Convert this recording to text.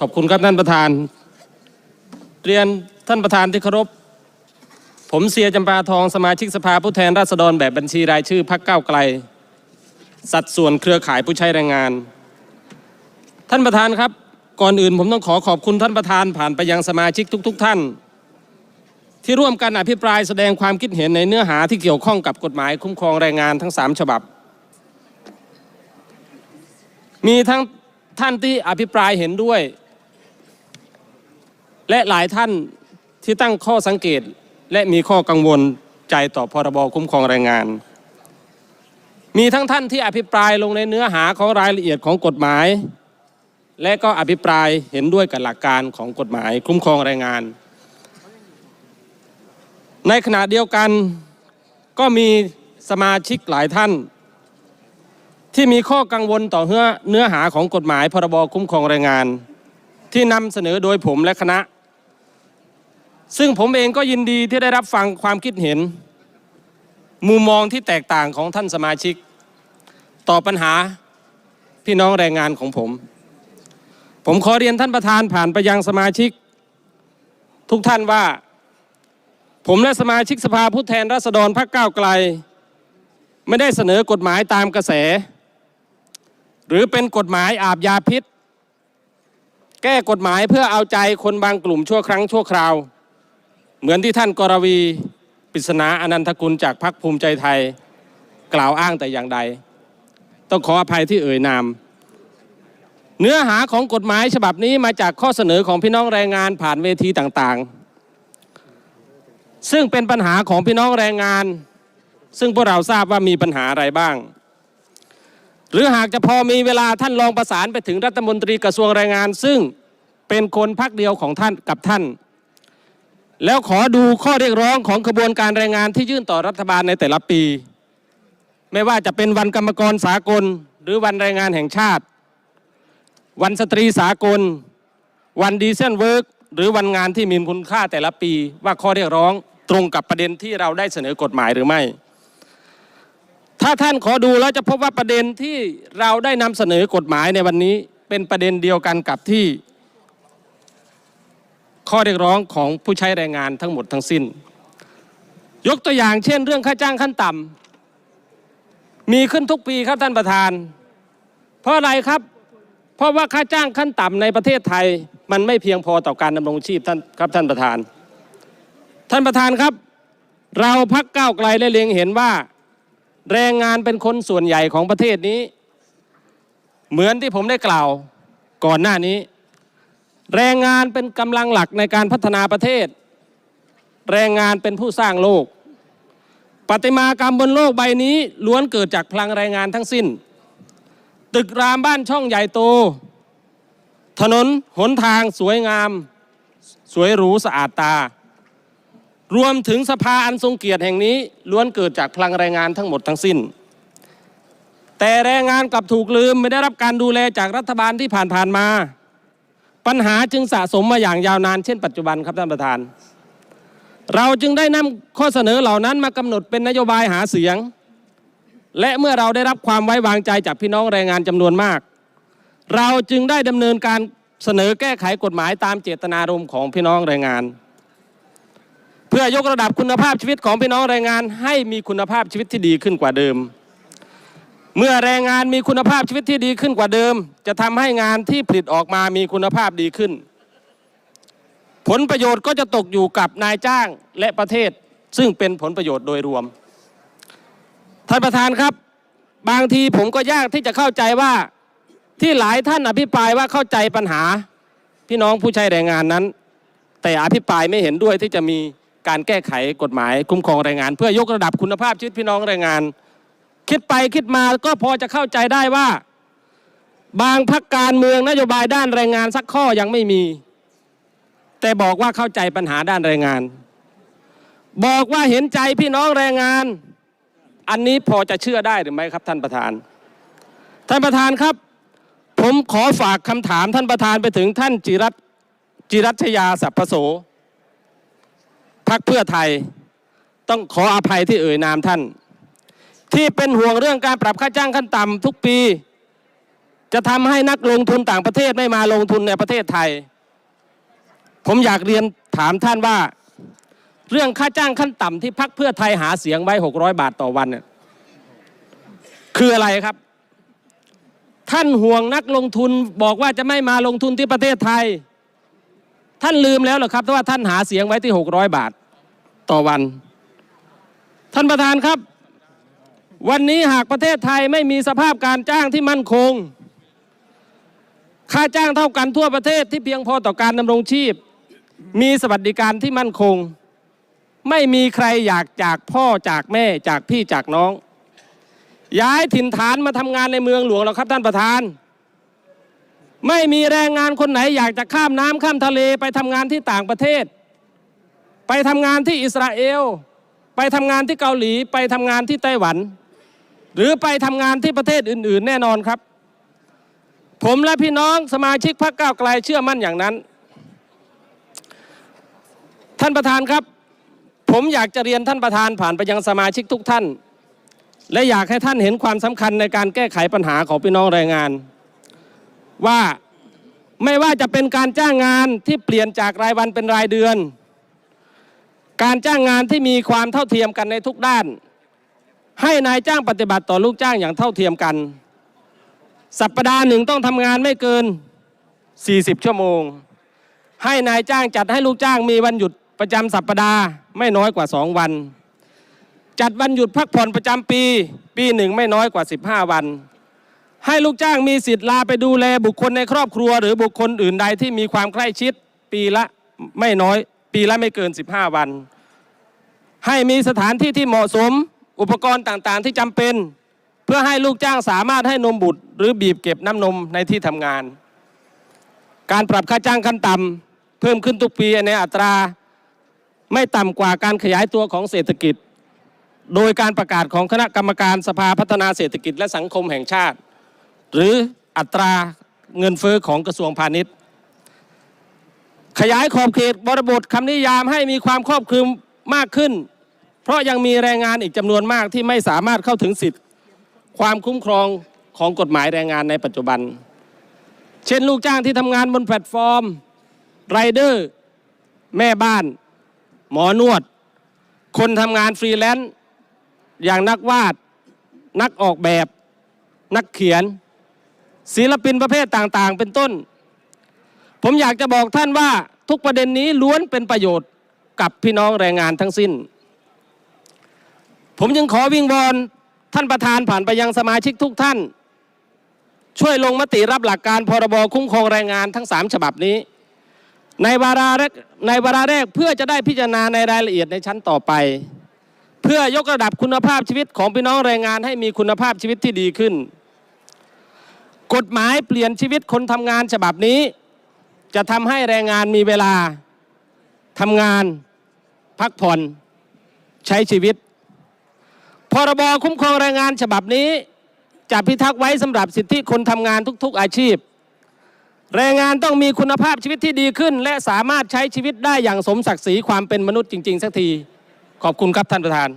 ขอบคุณครับท่านประธาน เรียนท่านประธานที่เคารพ ผมเสียจำปาทองสมาชิกสภาผู้แทนราษฎรแบบบัญชีรายชื่อพักเก้าไกล สัดส่วนเครือข่ายผู้ใช้แรงงาน ท่านประธานครับ ก่อนอื่นผมต้องขอขอบคุณท่านประธานผ่านไปยังสมาชิกทุก ๆท่าน ที่ร่วมกันอภิปรายแสดงความคิดเห็นในเนื้อหาที่เกี่ยวข้องกับกฎหมายคุ้มครองแรงงานทั้งสามฉบับ มีทั้งท่านที่อภิปรายเห็นด้วย และหลายท่านที่ตั้งข้อสังเกตและมีข้อกังวลใจต่อพรบคุ้มครองแรงงาน มีทั้งท่านที่อภิปรายลงในเนื้อหาของรายละเอียดของกฎหมาย และก็อภิปรายเห็นด้วยกับหลักการของกฎหมายคุ้มครองแรงงาน ในขณะเดียวกันก็มีสมาชิกหลายท่าน ที่มีข้อกังวลต่อเนื้อเนื้อหาของกฎหมายพรบคุ้มครองแรงงาน ที่นำเสนอโดยผมและคณะ ซึ่งผมเองก็ยินดีที่ได้รับฟังความคิดเห็น มุมมองที่แตกต่างของท่านสมาชิก ต่อปัญหาพี่น้องแรงงานของผม ผมขอเรียนท่านประธานผ่านไปยังสมาชิก ทุกท่านว่า ผมและสมาชิกสภาผู้แทนราษฎรพรรคก้าวไกล ไม่ได้เสนอกฎหมายตามกระแส หรือเป็นกฎหมายอาบยาพิษ แก้กฎหมายเพื่อเอาใจคนบางกลุ่มชั่วครั้งชั่วคราว เหมือนที่ท่านกรวีปริศนาอนันทกุลจากพรรคภูมิใจไทยกล่าวอ้างแต่อย่างใด ต้องขออภัยที่เอ่ยนาม เนื้อหาของกฎหมายฉบับนี้มาจากข้อเสนอของพี่น้องแรงงานผ่านเวทีต่างๆ ซึ่งเป็นปัญหาของพี่น้องแรงงาน ซึ่งพวกเราทราบว่ามีปัญหาอะไรบ้าง หรือหากจะพอมีเวลาท่านลองประสานไปถึงรัฐมนตรีกระทรวงแรงงาน ซึ่งเป็นคนพักเดียวของท่านกับท่าน แล้วขอดูข้อเรียกร้องของกระบวนการแรงงานที่ยื่นต่อรัฐบาลในแต่ละปี ไม่ว่าจะเป็นวันกรรมกรสากล หรือวันแรงงานแห่งชาติ วันสตรีสากล วันดีเซนเวิร์กหรือวันงานที่มีคุณค่าแต่ละปีว่าข้อเรียกร้องตรงกับประเด็นที่เราได้เสนอกฎหมายหรือไม่ ถ้าท่านขอดูแล้วจะพบว่าประเด็นที่เราได้นำเสนอกฎหมายในวันนี้เป็นประเด็นเดียวกันกับที่ ข้อเรียกร้องของผู้ใช้แรงงานทั้งหมดทั้งสิ้น ยกตัวอย่างเช่น เรื่องค่าจ้างขั้นต่ำมีขึ้นทุกปีครับท่านประธาน เพราะอะไรครับ เพราะว่าค่าจ้างขั้นต่ำในประเทศไทยมันไม่เพียงพอต่อการดำรงชีพท่านครับท่านประธาน ท่านประธานครับ เราพักก้าวไกลและเล็งเห็นว่า แรงงานเป็นคนส่วนใหญ่ของประเทศนี้ เหมือนที่ผมได้กล่าวก่อนหน้านี้ แรงงานเป็นกำลังหลักในการพัฒนาประเทศ แรงงานเป็นผู้สร้างโลกปฏิมากรรมบนโลกใบนี้ล้วนเกิดจากพลังแรงงานทั้งสิ้น ตึกรามบ้านช่องใหญ่โต ถนนหนทางสวยงาม สวยหรูสะอาดตา รวมถึงสภาอันทรงเกียรติแห่งนี้ล้วนเกิดจากพลังแรงงานทั้งหมดทั้งสิ้น แต่แรงงานกลับถูกลืมไม่ได้รับการดูแลจากรัฐบาลที่ผ่านๆมา ปัญหาจึงสะสมมาอย่างยาวนานเช่นปัจจุบันครับท่านประธาน เราจึงได้นำข้อเสนอเหล่านั้นมากำหนดเป็นนโยบายหาเสียง และเมื่อเราได้รับความไว้วางใจจากพี่น้องแรงงานจำนวนมาก เราจึงได้ดำเนินการเสนอแก้ไขกฎหมายตามเจตนารมณ์ของพี่น้องแรงงาน เพื่อยกระดับคุณภาพชีวิตของพี่น้องแรงงานให้มีคุณภาพชีวิตที่ดีขึ้นกว่าเดิม เมื่อแรงงานมีคุณภาพชีวิตที่ดีขึ้นกว่าเดิม จะทำให้งานที่ผลิตออกมามีคุณภาพดีขึ้น ผลประโยชน์ก็จะตกอยู่กับนายจ้างและประเทศ ซึ่งเป็นผลประโยชน์โดยรวม ท่านประธานครับ บางทีผมก็ยากที่จะเข้าใจว่าที่หลายท่านอภิปรายว่าเข้าใจปัญหา พี่น้องผู้ใช้แรงงานนั้น แต่อภิปรายไม่เห็นด้วยที่จะมีการแก้ไขกฎหมายคุ้มครองแรงงาน เพื่อยกระดับคุณภาพชีวิตพี่น้องแรงงาน คิดไปคิดมาก็พอจะเข้าใจได้ว่า บางพักการเมืองนโยบายด้านแรงงานสักข้อยังไม่มี แต่บอกว่าเข้าใจปัญหาด้านแรงงาน บอกว่าเห็นใจพี่น้องแรงงาน อันนี้พอจะเชื่อได้หรือไม่ครับท่านประธาน ท่านประธานครับ ผมขอฝากคำถามท่านประธานไปถึงท่านจิรัตจิรัชยาสัพพโสพักเพื่อไทยต้องขออภัยที่เอ่ยนามท่าน ที่เป็นห่วงเรื่องการปรับค่าจ้างขั้นต่ำทุกปี จะทำให้นักลงทุนต่างประเทศไม่มาลงทุนในประเทศไทย ผมอยากเรียนถามท่านว่า เรื่องค่าจ้างขั้นต่ำที่พักเพื่อไทยหาเสียงไว้ 600 บาทต่อวันเนี่ยคืออะไรครับ ท่านห่วงนักลงทุนบอกว่าจะไม่มาลงทุนที่ประเทศไทย ท่านลืมแล้วเหรอครับว่าท่านหาเสียงไว้ที่ 600 บาทต่อวัน ท่านประธานครับ วันนี้หากประเทศไทยไม่มีสภาพการจ้างที่มั่นคง ค่าจ้างเท่ากันทั่วประเทศที่เพียงพอต่อการดำรงชีพ มีสวัสดิการที่มั่นคง ไม่มีใครอยากจากพ่อจากแม่จากพี่จากน้อง ย้ายถิ่นฐานมาทำงานในเมืองหลวงหรอกครับท่านประธาน ไม่มีแรงงานคนไหนอยากจะข้ามน้ำข้ามทะเลไปทำงานที่ต่างประเทศ ไปทำงานที่อิสราเอล ไปทำงานที่เกาหลี ไปทำงานที่ไต้หวัน หรือไปทำงานที่ประเทศอื่น ๆ แน่นอนครับ ผมและพี่น้องสมาชิกพรรคก้าวไกลเชื่อมั่นอย่างนั้น ท่านประธานครับ ผมอยากจะเรียนท่านประธานผ่านไปยังสมาชิกทุกท่าน และอยากให้ท่านเห็นความสำคัญในการแก้ไขปัญหาของพี่น้องแรงงาน ว่าไม่ว่าจะเป็นการจ้างงานที่เปลี่ยนจากรายวันเป็นรายเดือน การจ้างงานที่มีความเท่าเทียมกันในทุกด้าน ให้นายจ้างปฏิบัติต่อลูกจ้างอย่างเท่าเทียมกัน สัปดาห์หนึ่งต้องทำงานไม่เกิน 40 ชั่วโมง ให้นายจ้างจัดให้ลูกจ้างมีวันหยุดประจำสัปดาห์ไม่น้อยกว่า 2 วัน จัดวันหยุดพักผ่อนประจำปี ปีหนึ่งไม่น้อยกว่า 15 วัน ให้ลูกจ้างมีสิทธิ์ลาไปดูแลบุคคลในครอบครัว หรือบุคคลอื่นใดที่มีความใกล้ชิด ปีละไม่น้อย ปีละไม่เกิน 15 วัน ให้มีสถานที่ที่เหมาะสม อุปกรณ์ต่างๆ ที่จำเป็น เพื่อให้ลูกจ้างสามารถให้นมบุตร หรือบีบเก็บน้ำนมในที่ทำงาน การปรับค่าจ้างขั้นต่ำเพิ่มขึ้นทุกปีในอัตรา ไม่ต่ำกว่าการขยายตัวของเศรษฐกิจ โดยการประกาศของคณะกรรมการสภาพัฒนาเศรษฐกิจและสังคมแห่งชาติ หรืออัตราเงินเฟ้อของกระทรวงพาณิชย์ ขยายขอบเขตบริบทคำนิยามให้มีความครอบคลุมมากขึ้น เพราะยังมีแรงงานอีกจำนวนมากที่ไม่สามารถเข้าถึงสิทธิ์ ความคุ้มครองของกฎหมายแรงงานในปัจจุบัน เช่นลูกจ้างที่ทำงานบนแพลตฟอร์มไรเดอร์ แม่บ้าน หมอนวด คนทำงานฟรีแลนซ์อย่างนักวาด นักออกแบบ นักเขียน ศิลปินประเภทต่างๆ เป็นต้น ผมอยากจะบอกท่านว่าทุกประเด็นนี้ล้วนเป็นประโยชน์กับพี่น้องแรงงานทั้งสิ้น ผมยังขอวิงวอนท่านประธานผ่านไปยังสมาชิกทุกท่าน ช่วยลงมติรับหลักการพรบคุ้มครองแรงงานทั้ง 3 ฉบับนี้ ในวาระแรกในวาระแรกเพื่อจะได้พิจารณาในรายละเอียดในชั้นต่อไป เพื่อยกระดับคุณภาพชีวิตของพี่น้องแรงงานให้มีคุณภาพชีวิตที่ดีขึ้น กฎหมายเปลี่ยนชีวิตคนทำงานฉบับนี้ จะทำให้แรงงานมีเวลาทำงาน พักผ่อนใช้ชีวิต พรบคุ้มครองแรงงานฉบับนี้จะพิทักษ์ไว้สำหรับสิทธิคนทำงานทุกๆอาชีพ แรงงานต้องมีคุณภาพชีวิตที่ดีขึ้น และสามารถใช้ชีวิตได้อย่างสมศักดิ์ศรีความเป็นมนุษย์จริง ๆ สักที ขอบคุณครับท่านประธาน